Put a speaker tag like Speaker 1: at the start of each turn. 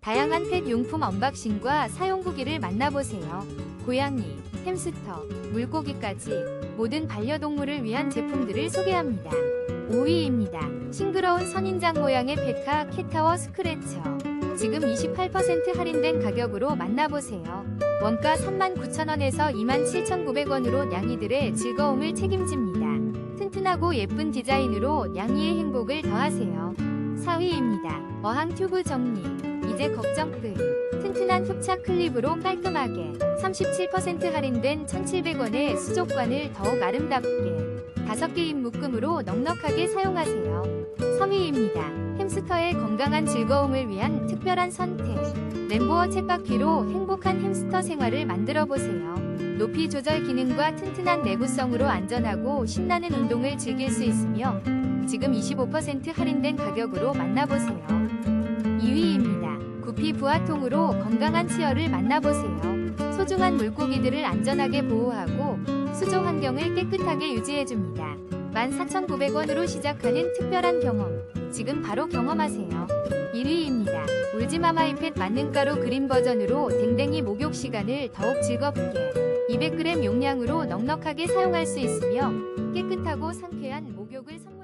Speaker 1: 다양한 펫 용품 언박싱과 사용 후기를 만나보세요. 고양이, 햄스터, 물고기까지 모든 반려동물을 위한 제품들을 소개합니다. 5위입니다. 싱그러운 선인장 모양의 페카 캣타워 스크래처. 지금 28% 할인된 가격으로 만나보세요. 원가 39,000원에서 27,900원으로 냥이들의 즐거움을 책임집니다. 튼튼하고 예쁜 디자인으로 냥이의 행복을 더하세요. 4위입니다. 어항 튜브 정리. 이제 걱정 끝. 튼튼한 흡착 클립으로 깔끔하게 37% 할인된 1,700원의 수족관을 더욱 아름답게 5개인 묶음으로 넉넉하게 사용하세요. 3위입니다. 햄스터의 건강한 즐거움을 위한 특별한 선택. 램보어 쳇바퀴로 행복한 햄스터 생활을 만들어 보세요. 높이 조절 기능과 튼튼한 내구성으로 안전하고 신나는 운동을 즐길 수 있으며 지금 25% 할인된 가격으로 만나보세요. 2위입니다. 구피 부화통으로 건강한 치어를 만나보세요. 소중한 물고기들을 안전하게 보호하고 수조 환경을 깨끗하게 유지해줍니다. 14,900원으로 시작하는 특별한 경험. 지금 바로 경험하세요. 1위입니다. 울지마마 이펫 만능가루 그린 버전으로 댕댕이 목욕 시간을 더욱 즐겁게 200g 용량으로 넉넉하게 사용할 수 있으며 깨끗하고 상쾌한 목욕을 선물